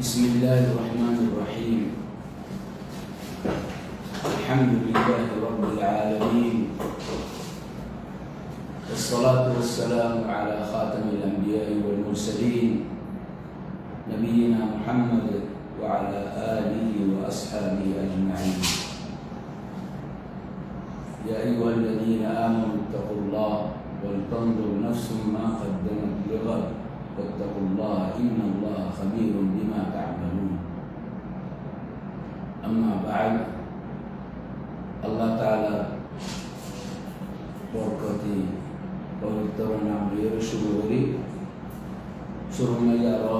بسم الله الرحمن الرحيم. الحمد لله رب العالمين. والصلاة والسلام على خاتم الأنبياء والمرسلين نبينا محمد وعلى آله وأصحابه أجمعين. يا أيها الذين آمنوا اتقوا الله ولتنظر نفس ما قدمت لغد. واتقوا الله إن الله خبير بما تعملون أما بعد الله تعالى بركتي পবিত্রনা প্রিয় শুরু করি শুরু মেয়ারো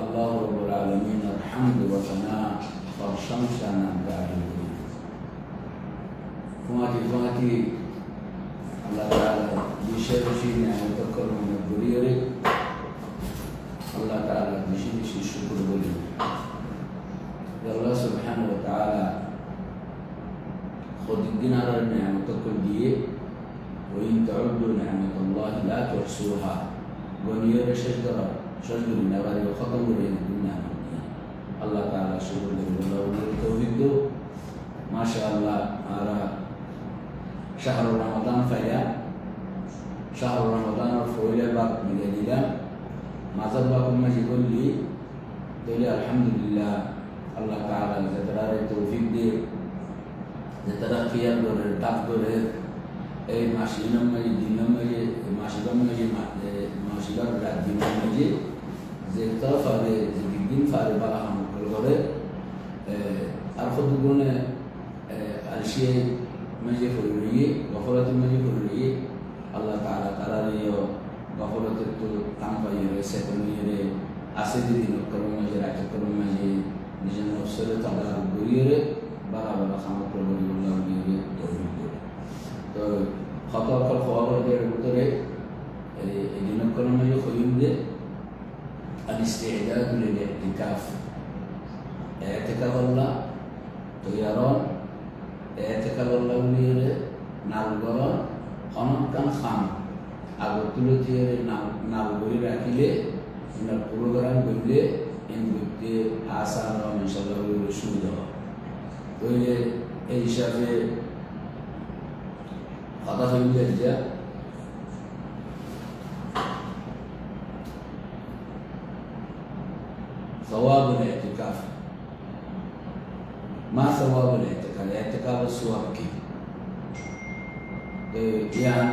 আল্লাহ রব্বুল আলামিনের হামদ ওয়া সানা প্রশংসা নাম গাড়ি ফুয়াতি ফুয়াতি আল্লাহ তাআলা বিশেষ বেশি নিয়ামত করুন ঘুরিয়ে আল্লাহ ماشيين مش للشكر دول يا الله سبحانه وتعالى خذ الدينار نعمتكم دي وإن تعدوا نعمة الله لا تحصوها. ونير شجرة شجر من وخطر بين الدنيا الله تعالى شكر করলি, তাহলে আলহামদুলিল্লাহ আল্লাহ তালা যে তারা তৌফিক দিয়ে যে তারা ফিয়ার করে তাপ করে, এই মাসিনাম মাঝে দিনাম মাঝে মাসিকাম মাঝে মাসিকার রাত দিনাম মাঝে যে তারা ফারে যে দিন ফারে বালা হামল করে আর কতগুণে আর সে মাঝে করে রইয়ে গফলাতের মাঝে করে রইয়ে, আল্লাহ তালা তারা রইয়ে গফলতের তো তাম পাইয়ে রয়েছে তো নিয়ে असेंदी दिनक्रम म्हणजे राज्यक्रम म्हणजे निजन अवसर तदा गुरियरे बराबर खामत प्रबलियुल्लाह गुरियरे दोन्ही তো খত অক্ষর খবর দেওয়ার উত্তরে এই দিনক্রম म्हणजे হইম দে, আল ইস্তিহদাদ লিল ইতিকাফ ইতিকাফ আল্লাহ তো ইয়ারন ইতিকাফ আল্লাহ গুরিয়রে নালগরন, হনকান খান। আগতুলতিয়ে নাল নাল রাখিলে রাখিলে প্রোগ্রাম করলে এন ব্যক্তি আশা ইনশাল্লাহ সুবিধা তৈলে এই হিসাবে কথা হইলে যে ثواب الاعتكاف ما ثواب الاعتكاف الاعتكاف الصواب كيف يعني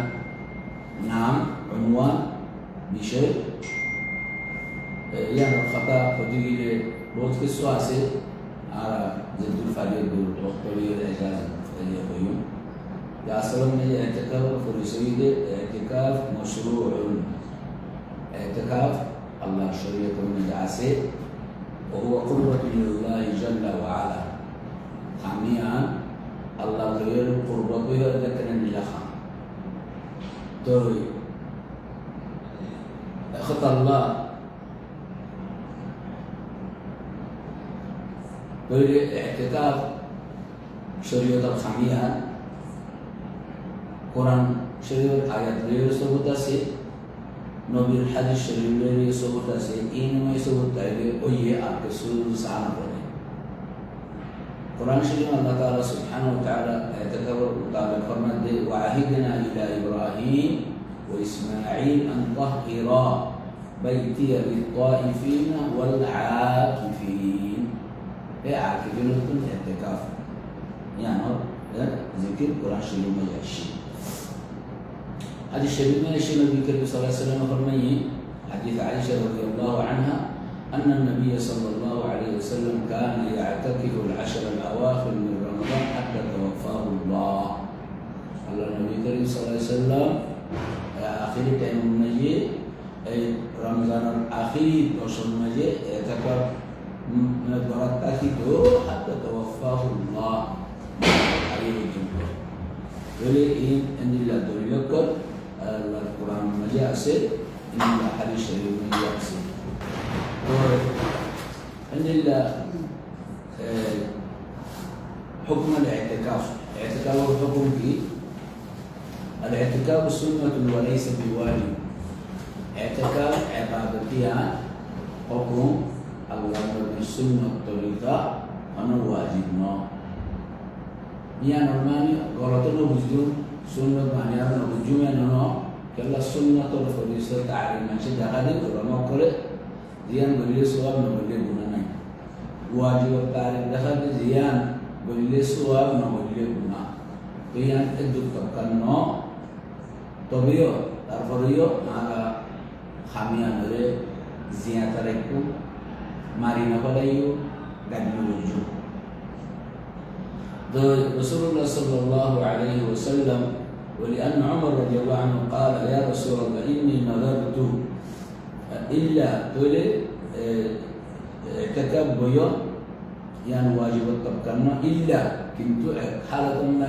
نعم عنوان بشيء يعني الخطا فتيجي روز كسوة سي على زد الفريق والدكتورية الإجازة اليوم يصل من الاعتكاف فرسيد اعتكاف مشروع اعتكاف الله شريعة من جعسي وهو قربة لله جل وعلا خاميا الله غير قربته ذكر لخام توي خط الله توي اعتكاف شريعة الخامية কোরআন শরীফের আয়াত রয়ের সবুত আছে নবীর হাদিস শরীফ রয়ের সবুত আছে এই নয় সবুত তাইলে ওইয়ে আপকে সুর সান করে কোরআন শরীফ আল্লাহ তাআলা সুবহানাহু ওয়া তাআলা এতকাবর মুতাবিক ফরমান দে ওয়াহিদনা ইলা ইব্রাহিম وإسماعيل أن طهر بيتي للطائفين والعاكفين عاكفين لكم اعتكاف يعني ذكر قرآن شريف ما يعشي هذه الشريف من الشيء النبي صلى الله عليه وسلم فرمي حديث عائشة رضي الله عنها أن النبي صلى الله عليه وسلم كان يعتكف العشر الأواخر من رمضان حتى توفاه الله قال النبي صلى الله عليه وسلم آخر المجيء أي رمضان الأخير وصل المجيء اعتكف البركات حتى توفاه الله عليه الجمهور ولي إن أن الله دليلكم القرآن المجيء أسير إن الله حديث شريف المجيء أسير أن الله حكم الاعتكاف اعتكاف الحكم فيه الاعتكاف سنة وليس بواجب اعتكاف عبادتها iya normani goroto no bujum sunnah mani no bujum no kella sunnah to fadisa ta'lim man shada hadi ulama kore ziyan boleh suab no boleh guna nahi wajib ta'lim dakhal ziyan boleh suab no boleh guna to yan eduk kan no tobiyo tarforiyo naga رسول الله صلى الله عليه وسلم ولأن عمر رضي الله عنه قال يا رسول الله إني نظرت إلا تولي اعتكاب بيوم يعني واجب الطبقنا إلا كنت حالة ما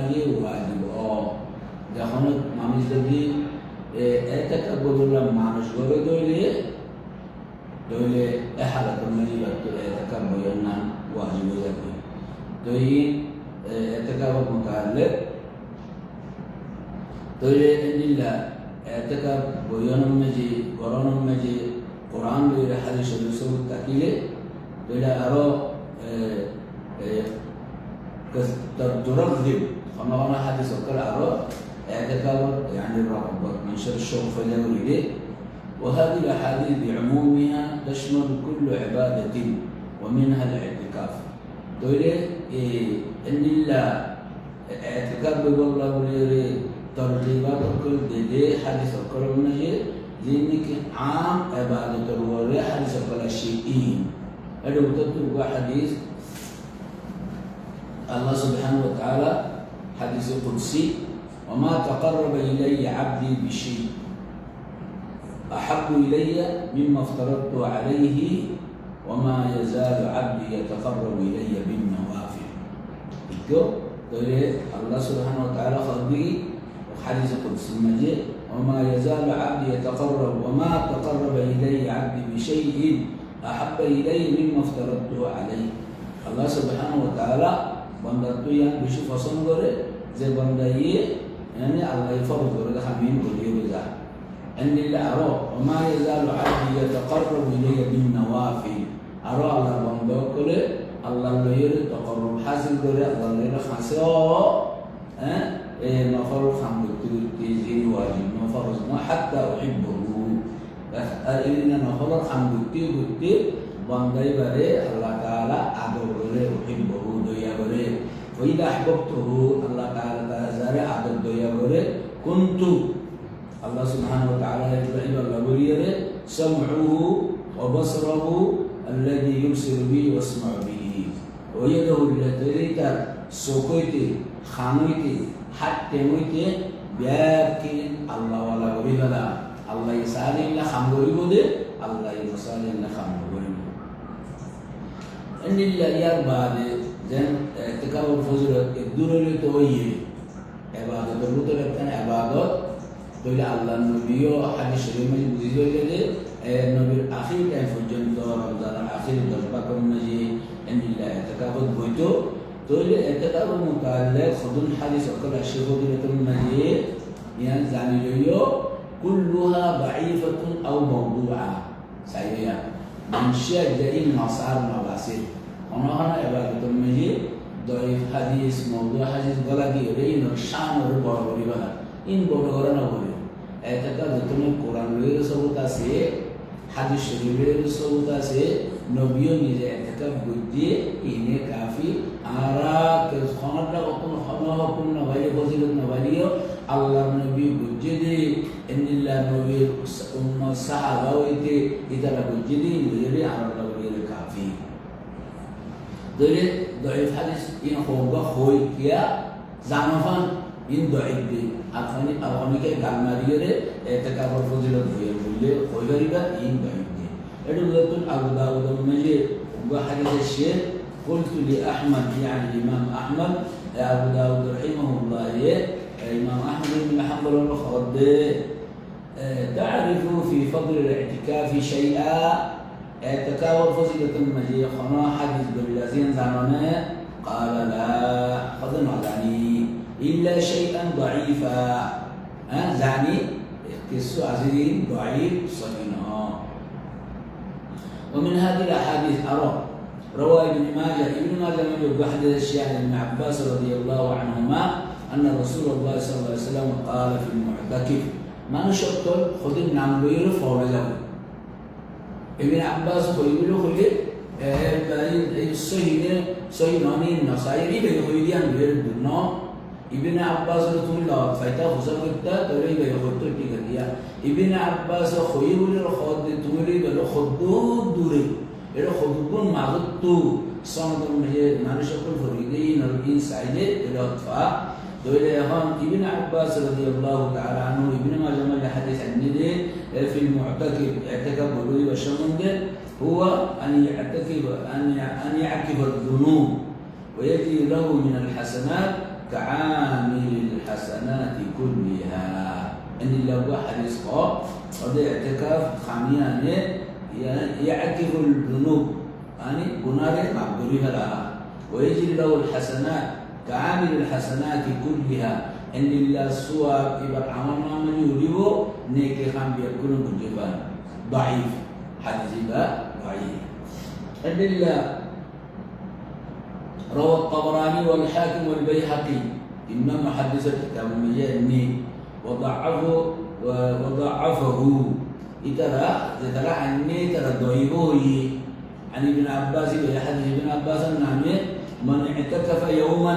endilla e takab boyonon meji goronon meji qur'an do ila hadis do so takile dole aro ترغب فما هنا حديث وكل أرى اعتكاب يعني الرغبة من شر الشوق فليوري وهذه الأحاديث بعمومها تشمل كل عبادة ومنها الاعتكاف تقولي إيه إن الله اعتكاف والله وليري دي حديث كل نجي ذينك عام عبادة الوري حديث كل شيئين هذا تترك حديث الله سبحانه وتعالى حديث قدسي وما تقرب إلي عبدي بشيء أحب إلي مما افترضت عليه وما يزال عبدي يتقرب إلي بالنوافل itu dari Allah Subhanahu hadis qudsi majid وما يزال عبدي يتقرب وما تقرب إلي عبدي بشيء أحب إلي مما افترضته عليه. الله سبحانه وتعالى bisu fason gore ze bandai yani Allah ifaru gore da hamin gore beza أن اللي أراه وما يزال عبدي يتقرب إلي بالنوافل. أرى الله بندوكل الله اللي يريد تقرب حاصل قري الله اللي يريد خاصة إيه نفر خمد تيزين واجب نفر ما حتى أحبه. إن نفر خمد تيزين بندي بري الله تعالى أدو بري أحبه دويا بري وإذا أحببته الله تعالى تعالى أدو دويا بري كنت الله سبحانه وتعالى يتبعي الله بريده سمعه وبصره الذي يبصر به ويسمع به. ويده التي سوكويتي خانويتي হাঁটতে হইতে ব্যাকিন আল্লাহ আল্লাহ আল্লাহ ইসাহালিল্লা খাম করিব দে, আল্লাহ ইসাহালিল্লা খাম করিব। ইয়ার বাদে যেন এতেকাব ফজরত দূরে তো ইয়ে এবাদতের ভিতরে একটা এবাদত তৈলে আল্লাহ নবীও হাদিস শরীফে বুঝি হইলে যে নবীর আখির টাইম পর্যন্ত রমজানের আখির দশ বা কম না এন্ডিল্লা এতেকাবত বইতো دول الكتاب المتعلق خدون حديث وكل شيء خدون المليء يعني كلها ضعيفة أو موضوعة صحيح من شجع المصار مباسر অনহনা এবার তুমি যে দরিফ হাদিস মৌদু হাদিস গলা দিয়ে রে নকশান ওর বড় করিবা না ইন বড় করে না বলে একটা তুমি কোরআন লইয়ের সবুত আছে হাদিস শরীফের সবুত আছে নবীও নিজে একটা বুদ্ধি ইনে কাফি আরাক ক্ষমাটা কখনো ক্ষমাপূর্ণ বাইরে বসিলেন আল্লাহ দে এমনিল্লা নবীর সাহাবা হইতে ইতারা ইন হোগা হই কিয়া, জানফান ইন দয়ের দে আপনি অনেকে গান মারিয়ে এটা কাপড় ফজিলত হয়ে বললে হয়ে ইন দয়ের দে এটা বলতুন আবু দাউদ মেজে হোগা قلت لأحمد يعني الإمام أحمد أبو داود رحمه الله الإمام أحمد بن حنبل الخض تعرف في فضل الاعتكاف شيئا؟ اعتكاف فضيلة المجيء خنا حديث بالذين زمانه؟ قال لا فضل يعني إلا شيئا ضعيفا. ها زعني قصة عزيزين ضعيف صحيح. ومن هذه الأحاديث أرى روى ابن ماجه ابن ماجه من يبقى حديث الشيخ ابن عباس رضي الله عنهما أن رسول الله صلى الله عليه وسلم قال في المعتكف ما نشطل خذ النعم بير فورجه ابن عباس خير له الصهيل صهيل ناني نصائري بيخوي ديان بير دنا ابن عباس رتول الله فايتا خزر كتا تولي تولي كديا ابن عباس خير له خد تولي بلو خدود دوري إلى خدود معروض تو صامت المجد معلش أقول فريدين سعيد إلى أطفاء. دولة هون ابن عباس رضي الله تعالى عنه ابن ما جمع الحديث عن في المعتكف اعتكف ولولي وشمند هو أن يعتكف أن أن يعكف الذنوب. ويجي له من الحسنات كعامل الحسنات كلها أن لو حديث قال قد اعتكاف خاميان يعكف الذنوب. يعني بنار معبورها لها. ويجري له الحسنات كعامل الحسنات كلها. إن الله سوى إبر عمام من يريبو نيك خام بيكون مجبان ضعيف. حديث ضعيف. إن الله روى الطبراني والحاكم والبيهقي. إمام محدث الكتاب المجاني. وضعفه وضعفه ترى عني ترى ضعيفه عن ابن عباس بحديث ابن عباس النعمة من اعتكف يوما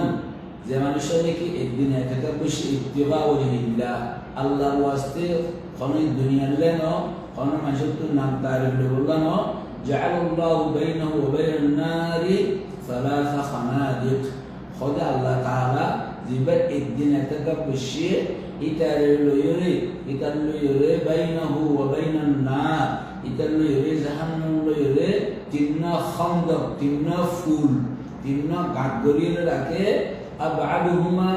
زي ما نشرك الدنيا اعتكفش ابتغاء وجه الله الله واسطة. خن الدنيا لنا. خن ما شفت نام تعرف لنا. جعل الله بينه وبين النار ثلاث خنادق. خد الله تعالى. زبد الدنيا اعتكفش. يتالو يري يتالو يري بينه وبين النار. يتالو يري جهنم يري تنا خندق تنا فول تنا قعدرين لكن أبعدهما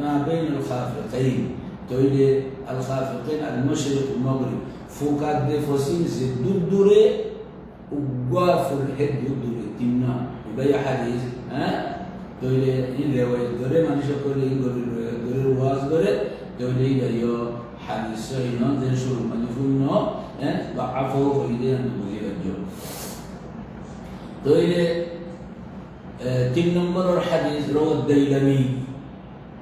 ما بين الخافقين. تولي الخافقين المشرق والمغرب فوكاد فوسين زدود دوري وقاف الحد يدوري تنا يبقى حديث ها؟ تولي إن رواية نشكر يقول دوري رواز دوري. تولي يو حديث صحيح نان شو؟ مدفون نو ضعفه ويدين بوزير الجو. تولي تم نمبر الحديث روى الديلمي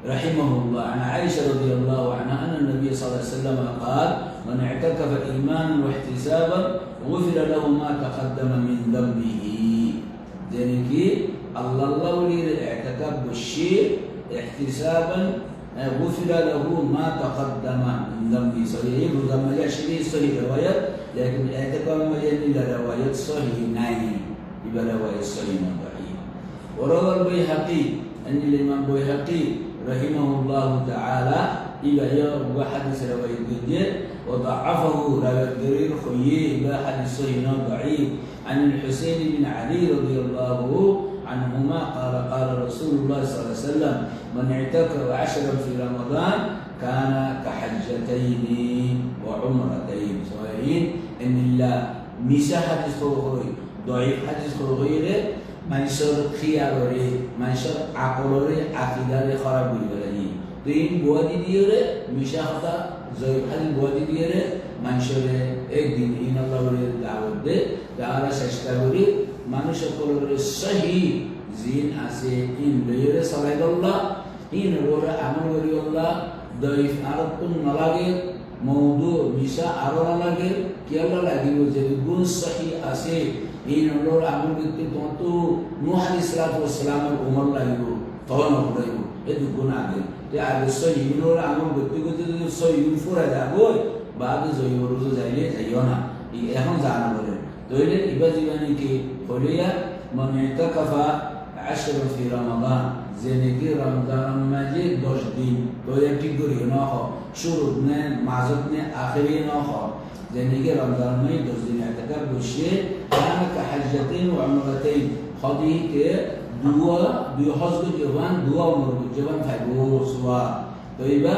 رحمه الله. عن عائشة رضي الله عنها أن النبي صلى الله عليه وسلم قال من اعتكف إيمانا واحتسابا غفر له ما تقدم من ذنبه. ذلك الله الله لي اعتكف بالشيء احتسابا غفر له ما تقدم. من ذنبه صحيح وذنب جاشري صحيح رواية لكن اعتكف مجاني لرواية صحيح ناي يبقى رواية صحيح ضعيف. وروى البيهقي أن الإمام البيهقي رحمه الله تعالى إلى يوم وحدث رواية الدين وضعفه رواه الدرير خيي إلى حديث صحيح ضعيف عن الحسين بن علي رضي الله عنهما قال قال رسول الله صلى الله عليه وسلم من اعتكر عشرا في رمضان كان كحجتين وعمرتين. صحيحين؟ إن الله مسا حديث خلقوي ضعيف حديث خلقوي ده منشر خیالوری منشر عقلوری عقيده خراب بلدي تو این بوادی دیره میشه خطا زایب حدی بوادی دیره منشر ایک دین این الله ولی دعوت ده دعوت ششتاوری করি মানুষ সকলের সহি জিন আছে ইন লইরে সবাই আল্লাহ ইন ওরে আমল করি আল্লাহ দইফ আর কোন নালাগে, মৌদু মিশা আরও কি আল্লাহ লাগিব যে গুণ সহি আছে এই নম্বর আমল ব্যক্তি তত নুহ আলী সালাতামের উমর লাগিব তখন লাগিব এই দুগুণ আগে যে আগে সহিনুর আমল ব্যক্তিগত যদি সহিন ফুরা যাব বাদ জয়ীর যাইলে যাইও না। এখন জানা বলে। তৈলে এবার জীবনীকে قولي من اعتكف عشر في رمضان زندگی رمضان مجید داشت دین تو یکی گوری ناخو شروع نه معذب نه ناخو زندگی رمضان مجید داشت دین اعتکاف بشه همه که حجتین و عمرتین خاطی دو دو جوان دو عمر جوان فیبو سوا تو ایبا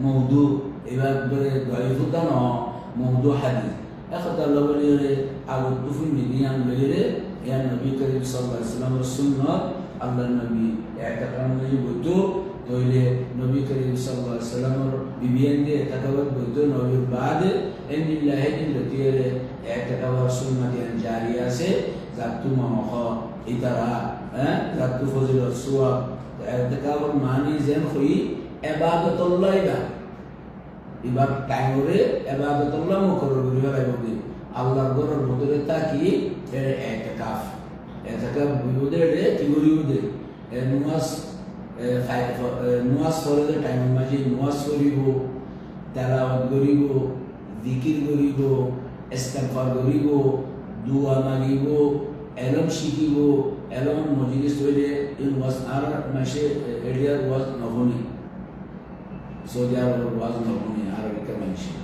موضوع ایبا ضعیف دنا موضوع حدیث একতার লগরে আলু তুফুন নিয়াম লইরে ইয়া নবী করিম সাল্লাল্লাহু আলাইহি ওয়াসাল্লামের সুন্নাত আল্লাহর নবী একাকার নবী বইতো তইলে নবী করিম সাল্লাল্লাহু আলাইহি ওয়াসাল্লামের বিবিয়ান দিয়ে একাকার বইতো নবীর বাদে ইন্নাল্লাহি ইল্লাতিয়ে একাকার সুন্নাত ইয়ান জারি আছে। জাতু মামখ ইতারা হ্যাঁ জাতু ফজিলত, সুয়াব, একাকার মানি যেন হই ইবাদতুল্লাহ ইবাদত এবার টাইমরে এবাদতুল্লাহ মুখর করিবার আইবদি আল্লাহর ঘরের ভিতরে তাকি, এর এতাকাফ। এতাকাফ বিউদে কি করিবদে নুয়াস নুয়াজ ফরজে টাইম মাঝে নুয়াজ করিব, তেলাওয়াত করিব, জিকির করিব, ইস্তেগফার করিব, দুয়া মাগিব, এলম শিখিব, এলম মজলিস হইলে ওয়াজ আর মাসে এরিয়ার ওয়াজ নহনি সৌদি আরবের ওয়াজ নবনী আরবি কেমন ছিল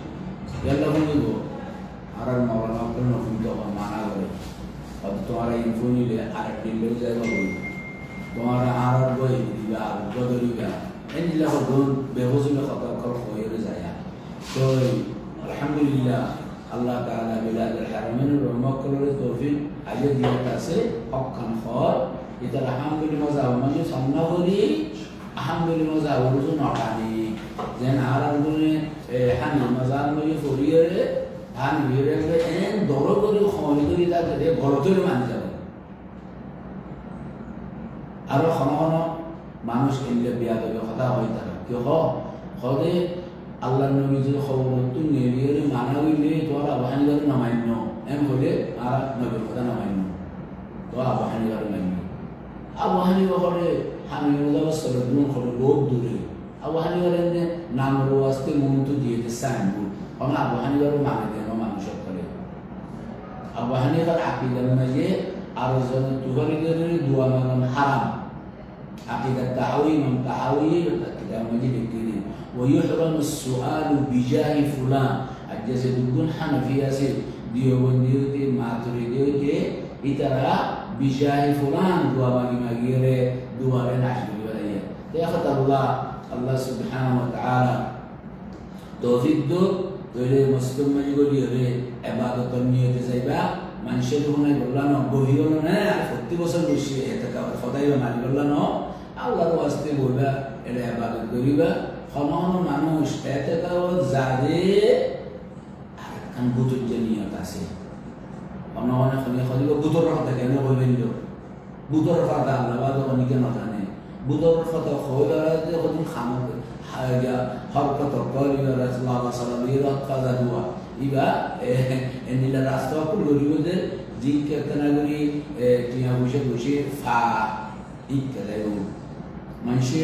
গেল শুনিব আর আর মৌলানা আব্দুল নবী তখন মানা করে। অত তোমার এই শুনিলে আর একটি লোক যাই বই তোমার আর আর বই দিবা আর বদলিবা এই দিলা হদুর বেহজুলে কথা কর হয়ে যায়। তো আলহামদুলিল্লাহ, আল্লাহ তাআলা বিলাদুল হারামিনের রহমত করে তৌফিক আজে দিয়ে কাছে হকখান হর এটা আলহামদুলিল্লাহ মজা মানে সামনা করি আলহামদুলিল্লাহ মজা ওরজন অটানি then Arangune Hani Mazar Mari Fourier and Virenga and Doroguru Honiguri that the Borotur Manjari. আরও ঘন ঘন মানুষ কিনলে বিয়া দেবে কথা হয় তারা কি হদে আল্লাহ নবী যে খবর তুই নেবিয়ে মানা হইলে তোর আবাহানিগার নামান্য এম হলে আর নবীর কথা নামান্য তো আবাহানিগার নামান্য আবাহানি হলে হামি সরগুণ হলে বহুত দূরে أبو حنيفة لأن نام رواستي مونتو دي ديت بول وما أبو حنيفة ما عندنا وما نشكره أبو حنيفة العقيدة لما جاء أرزنا تغري غري دوا من حرام. عقيدة تحوي من تحوي كده جي الكريم ويحرم السؤال بجاه فلان. الجسد يكون حنفي ياسين دي ديوتي ما دي إترى بجاه فلان. دوا ما جمعيره دوا لنا عشان يا خطر الله. আল্লাহ সুবহান তৌফিক দো তৈরি মসজিদ মজিগুলি হবে এবাদত নিয়তে যাইবা মানুষের মনে বললাম গভীর না প্রতি বছর বসে এতে সদাই মানি বললাম আল্লাহর ওয়াস্তে বলবা এটা এবাদত করিবা সমান মানুষ এতে যারে আরেকখান গুজর যে নিয়ত আছে অন্য অনেক সদিব গুতর কথা কেন বলবেন গুতর কথা আল্লাহ অনেকে নজানে বুধর ফত খোলাতে হদিন খামক হায়া হরকত করিয়া রাসুল্লাহ সাল্লাল্লাহু আলাইহি কাজা হুয়া ইবা এনিলা রাস্তা কো লরিবদে জিকে তনাগরি টিয়া বসে বসে ফা ইত্যাদি মানুষে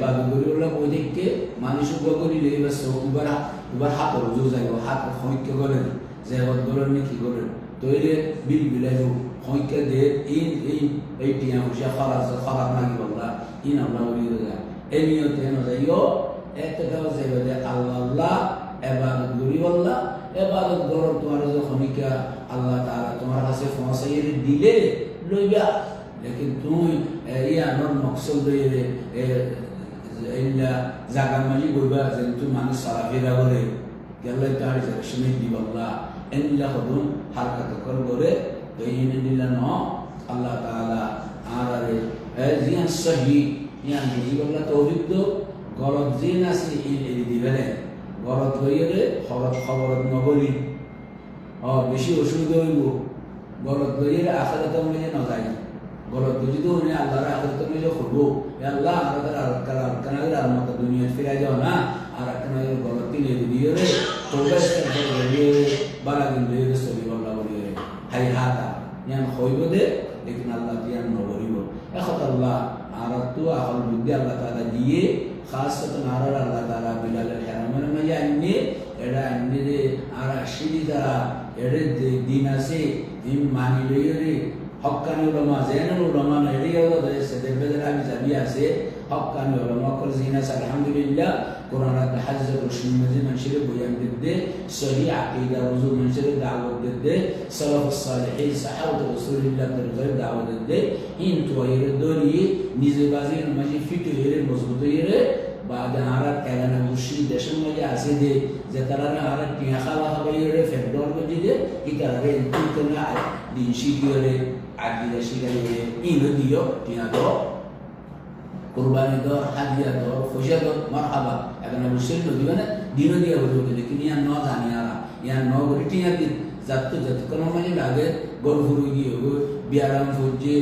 বা গরিবলা বৈদিককে মানুষ গরি লইবা সৌবার উবার হাত রুজু যাইব, হাত হইকে গলেন যে গলেন নাকি গলেন তৈলে বিল বিলাইব। وانك دير ان ان اي بي ام وش خلاص خلاص ما والله ان الله ولي الله ايو تنو زيو اتداو زيو ده الله الله عبادت করি আল্লাহ এবাদত করো তোমার যখনিকা আল্লাহ তারা তোমার কাছে ফসাইয়ে দিলে লইবা লেকিন তুই ইয়ানোর মকসদ লইয়ে এইলা জাগা মালি কইবা যে তুই মানুষ সারা ফেরা করে গেলে তার সময় দিবাল্লাহ এনলা হদুন হারকাত করে no Allah Ta'ala আদারে জিয়া সহি ইয়া জীবনলা তৌফিক তো গরত জিন আছে ইলি দিবেনে গরত হইলে খবর খবর নবলি অ বেশি অসুবিধা হইব গরত হইলে আখারাত মিলে ন যায় গরত যদি তো উনি আল্লাহর আখারাত মিলে করব আল্লাহ আখারাত আর কার আর কানাল আর মত দুনিয়া ফিরে যাও না। আর কানাল গরত তিনে দিও রে। তৌবা লেকিন আল্লাহ তিয়ার নবরিব এখন আল্লাহ আরা তো আহল বুদ্ধি আল্লাহ তালা দিয়ে খাস আরার আল্লাহ তালা বিলালের হেরামের মাঝে আনবে এটা আনবে যে আর সিঁড়ি দ্বারা এর দিন আছে, দিন মানি লইরে হকানি উলমা জেনুল উলমা নয় এটাই হলো সেদের বেদের আমি জানি আছে, হকানি উলমা কর জিনাস আলহামদুলিল্লাহ। قرآن تحزب رشن مزين منشرب ويام ضده سريع عقيدة وزور منشرب دعوة ضده سلف الصالحين صحابة رسول الله ترغيب دعوة ضده إن توير الدولي نيزي بازين مجي فيتو يري مضبوط يري بعد عرب كان وشي دشن مجي عسيدي زي ترانا عرب كي خلا خبير فردور مجيدي كي ترانا كنتنا دين شي يري عقيدة شي يري إنو ديو تينا دو কোরবানি দর হাদিয়া দর ফজিয়া দর, মারহাবা। এখন মুসলিম তো দিবে না, দিনও দিয়ে হতো কিন্তু ইয়ার ন জানি আলা ইয়ার ন করে টিয়া দিন। যার তো যাতে কোনো মানে আগে গরু ফুরু গিয়ে হব বিয়ারাম ফুরছে,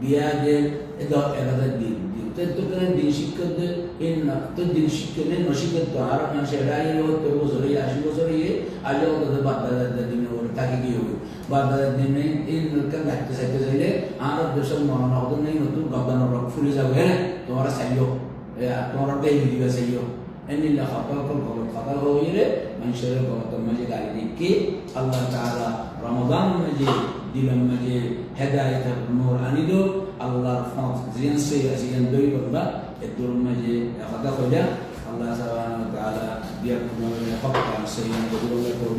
বিয়া যে দর এলাকার দিন তোকে দিন শিক্ষক তো দিন শিক্ষক আর তো আসি বাদ কি হবে। বাগদাদের দিনে এই লোককে দেখতে চাইতে চাইলে আর দেশের মরণা হতো নেই নতুন গদানোর রক ফুলে যাবে হ্যাঁ? তোমরা চাইও তোমরা দেই দিবা চাইও। এনিল্লা হতা কল গলত কথা হইলে মানুষের গলত মাঝে গাড়ি দেখে আল্লাহ তাআলা রমজান মাঝে দিলেন মাঝে হেদায়েত নূর আনিল আল্লাহর ফজ জিয়ান সই আসিয়ান দই করবা এদুর মাঝে কথা কইলা الله سبحانه وتعالى بيرحمه ويحفظه عن السيئين ويقول